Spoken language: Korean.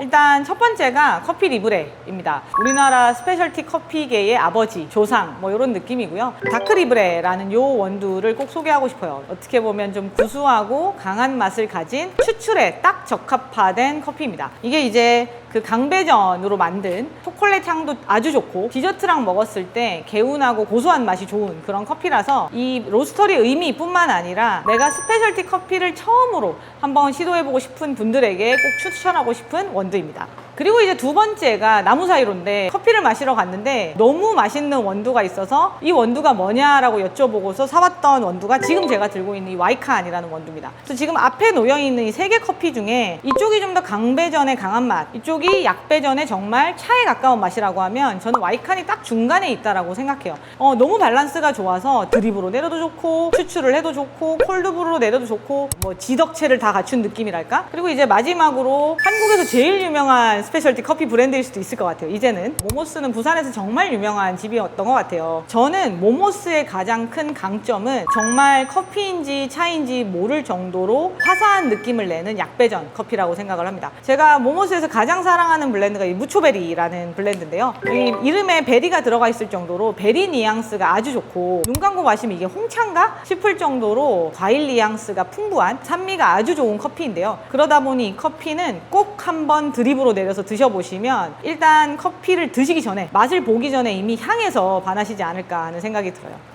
일단 첫 번째가 커피 리브레입니다. 우리나라 스페셜티 커피계의 아버지, 조상 뭐 이런 느낌이고요. 다크 리브레라는 요 원두를 꼭 소개하고 싶어요. 어떻게 보면 좀 구수하고 강한 맛을 가진 추출에 딱 적합화된 커피입니다. 이게 이제 그 강배전으로 만든 초콜릿 향도 아주 좋고 디저트랑 먹었을 때 개운하고 고소한 맛이 좋은 그런 커피라서 이 로스터리 의미뿐만 아니라 내가 스페셜티 커피를 처음으로 한번 시도해보고 싶은 분들에게 꼭 추천하고 싶은 원두입니다. 그리고 이제 두 번째가 나무 사이로인데 커피를 마시러 갔는데 너무 맛있는 원두가 있어서 이 원두가 뭐냐라고 여쭤보고서 사왔던 원두가 지금 제가 들고 있는 이 와이칸이라는 원두입니다. 그래서 지금 앞에 놓여 있는 이 세 개 커피 중에 이쪽이 좀 더 강배전의 강한 맛, 이쪽이 약배전의 정말 차에 가까운 맛이라고 하면 저는 와이칸이 딱 중간에 있다라고 생각해요. 어, 너무 밸런스가 좋아서 드립으로 내려도 좋고 추출을 해도 좋고 콜드브루로 내려도 좋고 뭐 지덕체를 다 갖춘 느낌이랄까? 그리고 이제 마지막으로 한국에서 제일 유명한 스페셜티 커피 브랜드일 수도 있을 것 같아요. 이제는 모모스는 부산에서 정말 유명한 집이었던 것 같아요. 저는 모모스의 가장 큰 강점은 정말 커피인지 차인지 모를 정도로 화사한 느낌을 내는 약배전 커피라고 생각을 합니다. 제가 모모스에서 가장 사랑하는 블렌드가 이 무초베리라는 블렌드인데요. 이 이름에 베리가 들어가 있을 정도로 베리 뉘앙스가 아주 좋고 눈 감고 마시면 이게 홍차인가 싶을 정도로 과일 뉘앙스가 풍부한 산미가 아주 좋은 커피인데요. 그러다 보니 이 커피는 꼭 한번 드립으로 내려서 드셔보시면 일단 커피를 드시기 전에 맛을 보기 전에 이미 향에서 반하시지 않을까 하는 생각이 들어요.